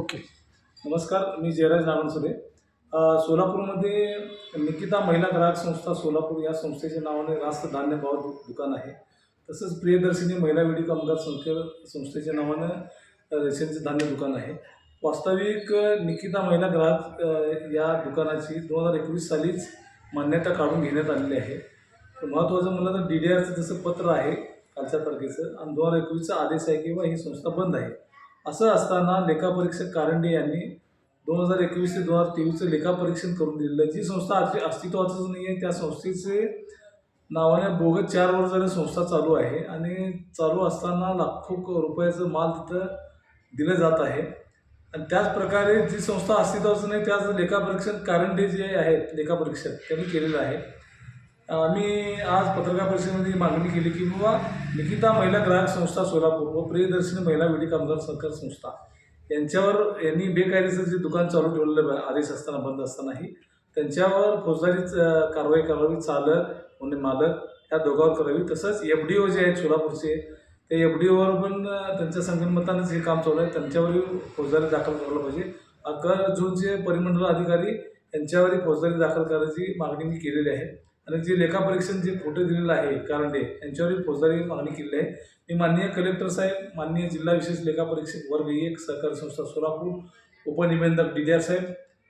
Okay. नमस्कार मी जयराज नागणसुरे सोलापूरमध्ये निकिता महिला ग्राहक संस्था सोलापूर या संस्थेच्या नावाने रास्त धान्य भाव दुकान आहे. तसंच प्रियदर्शिनी महिला विडी कामगार संस्थे संस्थेच्या नावानं रेशनचे धान्य दुकान आहे. वास्तविक निकिता महिला ग्राहक या दुकानाची दोन हजार एकवीस सालीच मान्यता काढून घेण्यात आलेली आहे. तर महत्त्वाचं म्हणलं तर डी डी आरचं जसं पत्र आहे कालच्या तारखेचं आणि दोन हजार एकवीसचा आदेश आहे किंवा ही संस्था बंद आहे. असं असताना लेखापरीक्षक कारंडे यांनी दोन हजार एकवीस ते दोन हजार तेवीसचं लेखापरीक्षण करून दिलेलं आहे. जी संस्था अस्ति- अस्तित्वातच नाही आहे त्या संस्थेचे नावाने बोगत चार वर्ष झाले संस्था चालू आहे आणि चालू असताना लाखो रुपयाचं माल तिथं दिलं जात आहे. आणि त्याच प्रकारे जी संस्था अस्तित्वाचं नाही त्याच लेखापरीक्षण कारंडे जे आहेत लेखापरीक्षक त्यांनी केलेलं आहे. आम्ही आज पत्रकार परिषदेमध्ये मागणी केली की बाबा निकिता महिला ग्राहक संस्था सोलापूर व प्रियदर्शनी महिला विडी कामगार सहकार संस्था यांच्यावर यांनी बेकायदेशीर जे दुकान चालू ठेवलेलं आदेश असताना बंद असतानाही त्यांच्यावर फौजदारी कारवाई करावी चालक आणि मालक ह्या दोघांवर करावी. तसंच एफ डी ओ जे आहेत सोलापूरचे ते एफ डी ओवर पण त्यांच्या संगणमतानंच हे काम चालू आहे. त्यांच्यावरही फौजदारी दाखल करायला पाहिजे. अकर जूनचे परिमंडल अधिकारी यांच्यावरही फौजदारी दाखल करायची मागणी मी केलेली आहे. आणि जे लेखापरीक्षण जे फोटो दिलेलं आहे कारंडे यांच्यावरही फौजदारी मागणी केलेली आहे. मी माननीय कलेक्टर साहेब माननीय जिल्हा विशेष लेखापरीक्षक वर्ग एक सहकारी संस्था सोलापूर उपनिबंधक डी डी आर साहेब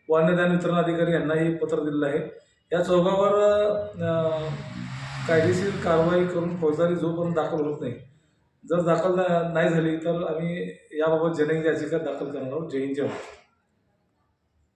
व अन्नदान वितरण अधिकारी यांनाही पत्र दिलेलं आहे. या चौघावर कायदेशीर कारवाई करून फौजदारी जोपर्यंत दाखल होत नाही जर दाखल नाही झाली तर आम्ही याबाबत जनहित याचिका दाखल करणार आहोत. जय हिंद जय महाराष्ट्र